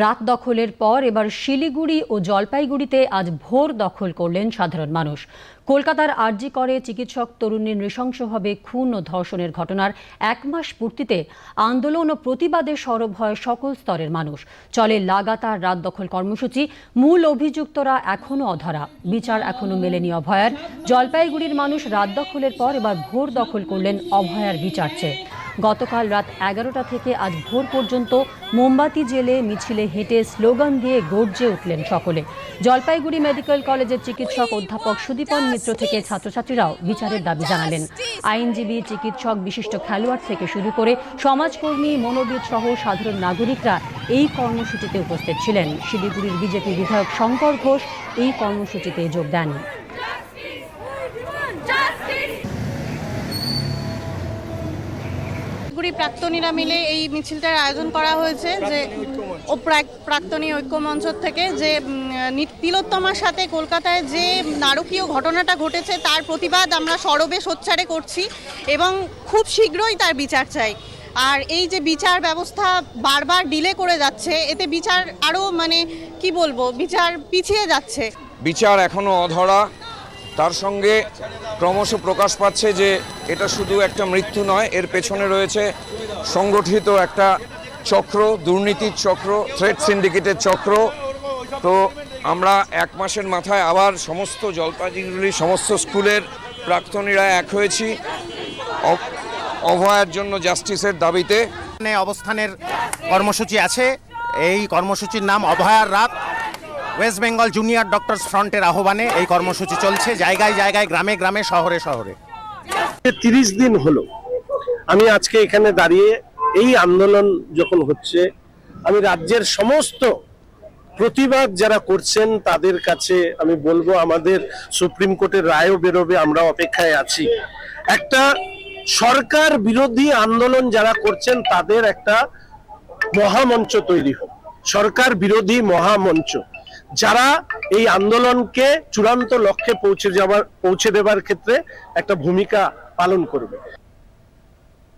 রাত দখলের পর এবার শিলিগুড়ি ও জলপাইগুড়িতে আজ ভোর দখল করলেন সাধারণ মানুষ। কলকাতার আরজি করে চিকিৎসক তরুণীর নৃশংসভাবে খুন ও ধর্ষণের ঘটনার এক মাস পূর্তিতে আন্দোলন ও প্রতিবাদে সরব হয় সকল স্তরের মানুষ। চলে লাগাতার রাত দখল কর্মসূচি। মূল অভিযুক্তরা এখনও অধরা। বিচার এখনও মেলেনি অভয়ার। জলপাইগুড়ির মানুষ রাত দখলের পর এবার ভোর দখল করলেন অভয়ার বিচার চেয়ে। গতকাল রাত এগারোটা থেকে আজ ভোর পর্যন্ত মোমবাতি জেলে মিছিলে হেঁটে স্লোগান দিয়ে গর্জে উঠলেন সকলে। জলপাইগুড়ি মেডিকেল কলেজের চিকিৎসক অধ্যাপক সুদীপন মিত্র থেকে ছাত্রছাত্রীরাও বিচারের দাবি জানালেন। আইনজীবী, চিকিৎসক, বিশিষ্ট খেলোয়াড় থেকে শুরু করে সমাজকর্মী, মনোবিদ সহ সাধারণ নাগরিকরা এই কর্মসূচিতে উপস্থিত ছিলেন। শিলিগুড়ির বিজেপি বিধায়ক শঙ্কর ঘোষ এই কর্মসূচিতে যোগ দেন। শিলিগুড়ি প্রাক্তনীরা মিলে এই মিছিলটার আয়োজন করা হয়েছে যে ও প্রাক- প্রাক্তনী ঐক্য মঞ্চ থেকে যে তিলোত্তমার সাথে কলকাতায় যে নারকীয় ঘটনাটা ঘটেছে তার প্রতিবাদ আমরা সরবে সোচ্চারে করছি এবং খুব শীঘ্রই তার বিচার চাই। আর এই যে বিচার ব্যবস্থা বারবার ডিলে করে যাচ্ছে, এতে বিচার আরও মানে কি বলব, বিচার পিছিয়ে যাচ্ছে। বিচার এখনও অধরা। তার সঙ্গে ক্রমশ প্রকাশ পাচ্ছে যে এটা শুধু একটা মৃত্যু নয়, এর পেছনে রয়েছে সংগঠিত একটা চক্র, দুর্নীতির চক্র থ্রেড সিন্ডিকেটের চক্র। তো আমরা এক মাসের মাথায় আবার সমস্ত জলপাইগুড়ির সমস্ত স্কুলের প্রাক্তনীরা এক হয়েছি অভয়ের জন্য জাস্টিসের দাবিতে। অবস্থানের কর্মসূচি আছে, এই কর্মসূচির নাম অভয়ার রাত। ওয়েস্ট বেঙ্গল জুনিয়র ডক্টরস ফ্রন্টের আহ্বানে এই কর্মসূচি চলছে। জায়গায় জায়গায়, গ্রামে গ্রামে, শহরে শহরে। তিরিশ দিন হলো। আমি আজকে এখানে দাঁড়িয়ে এই আন্দোলন যখন হচ্ছে, আমি রাজ্যের সমস্ত প্রতিবাদ যারা করছেন, তাদের কাছে আমি বলব, আমাদের সুপ্রিম কোর্টের রায়ও বেরোবে, আমরা অপেক্ষায় আছি। একটা সরকার বিরোধী আন্দোলন যারা করছেন, তাদের একটা মহামঞ্চ তৈরি হোক। সরকার বিরোধী মহামঞ্চ। যারা এই আন্দোলনকে চূড়ান্ত লক্ষ্যে পৌঁছে যাওয়ার পৌঁছে দেবার ক্ষেত্রে একটা ভূমিকা পালন করবে।